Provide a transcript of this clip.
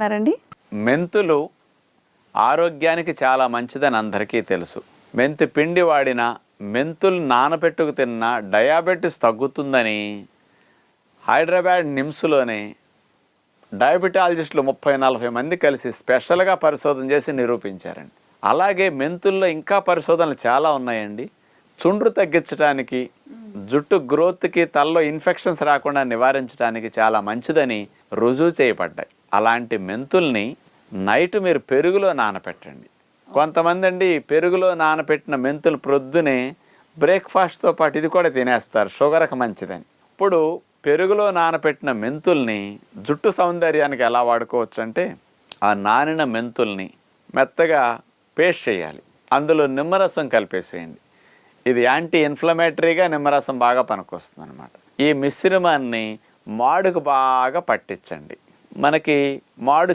ఉన్నారండి మెంతులు ఆరోగ్యానికి చాలా మంచిదని అందరికీ తెలుసు. మెంతి పిండి వాడిన మెంతులు నానబెట్టుకు తిన్న డయాబెటీస్ తగ్గుతుందని హైదరాబాద్ నిమ్స్లోని డయాబెటాలజిస్టులు ముప్పై నలభై మంది కలిసి స్పెషల్గా పరిశోధన చేసి నిరూపించారండి. అలాగే మెంతుల్లో ఇంకా పరిశోధనలు చాలా ఉన్నాయండి. చుండ్రు తగ్గించడానికి జుట్టు గ్రోత్కి తలలో ఇన్ఫెక్షన్స్ రాకుండా నివారించడానికి చాలా మంచిదని రుజువు చేయబడ్డాయి. అలాంటి మెంతుల్ని నైట్ మీరు పెరుగులో నానపెట్టండి. కొంతమంది అండి పెరుగులో నానపెట్టిన మెంతులు ప్రొద్దునే బ్రేక్ఫాస్ట్తో పాటు ఇది కూడా తినేస్తారు షుగర్కి మంచిదని. ఇప్పుడు పెరుగులో నానపెట్టిన మెంతుల్ని జుట్టు సౌందర్యానికి ఎలా వాడుకోవచ్చు అంటే ఆ నానిన మెంతుల్ని మెత్తగా పేస్ట్ చేయాలి. అందులో నిమ్మరసం కలిపేసేయండి. ఇది యాంటీ ఇన్ఫ్లమేటరీగా నిమ్మరసం బాగా పనికొస్తుంది అనమాట ఈ మిశ్రమాన్ని మాడుకు బాగా పట్టించండి. మనకి మాడు